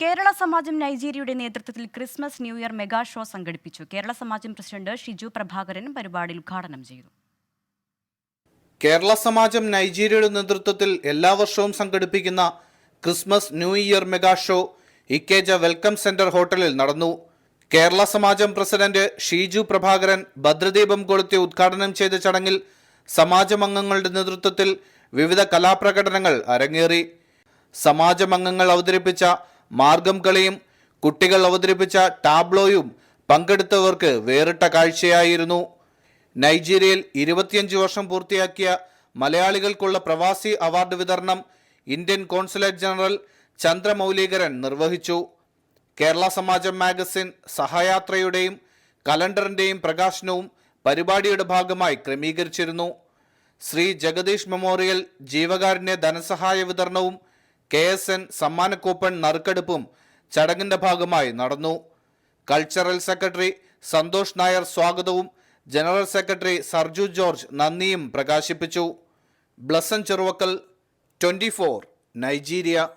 കേരള സമാജം നൈജീരിയയുടെ നേതൃത്വത്തിൽ Christmas new year mega show സംഘടിപ്പിച്ചു. കേരള സമാജം പ്രസിഡന്റ് ഷിജു പ്രഭാകരൻ പരിപാടി ഉദ്ഘാടനം ചെയ്തു. കേരള സമാജം നൈജീരിയയുടെ നേതൃത്വത്തിൽ എല്ലാ വർഷവും സംഘടിപ്പിക്കുന്ന Christmas new year mega show Ikeja welcome centre ഹോട്ടലിൽ നടന്നു. കേരള സമാജം പ്രസിഡന്റ് ഷീജു പ്രഭാകരൻ ഭദ്രദീപം കൊളുത്തി ഉദ്ഘാടനം ചെയ്ത ചടങ്ങിൽ സമാജമംഗങ്ങളുടെ നേതൃത്വത്തിൽ വിവിധ കലാപ്രകടനങ്ങൾ അരങ്ങേറി. സമാജമംഗങ്ങൾ അവതരിപ്പിച്ച മാർഗം കളിയും കുട്ടികൾ അവതരിപ്പിച്ച ടാബ്ലോയും പങ്കെടുത്തവർക്ക് വേറിട്ട കാഴ്ചയായിരുന്നു. നൈജീരിയയിൽ ഇരുപത്തിയഞ്ച് വർഷം പൂർത്തിയാക്കിയ മലയാളികൾക്കുള്ള പ്രവാസി അവാർഡ് വിതരണം ഇന്ത്യൻ കോൺസുലേറ്റ് ജനറൽ ചന്ദ്രമൗലീകരൻ നിർവഹിച്ചു. കേരള സമാജം മാഗസിൻ സഹയാത്രയുടെയും കലണ്ടറിന്റെയും പ്രകാശനവും പരിപാടിയുടെ ഭാഗമായി ക്രമീകരിച്ചിരുന്നു. ശ്രീ ജഗദീഷ് മെമ്മോറിയൽ ജീവകാരുണ്യ ധനസഹായ വിതരണവും കെ എസ് എൻ സമ്മാനക്കൂപ്പൺ നറുക്കെടുപ്പും ചടങ്ങിന്റെ ഭാഗമായി നടന്നു. കൾച്ചറൽ സെക്രട്ടറി സന്തോഷ് നായർ സ്വാഗതവും ജനറൽ സെക്രട്ടറി സർജു ജോർജ് നന്ദിയും പ്രകാശിപ്പിച്ചു. Blessen Cheruvakkal twenty Nigeria.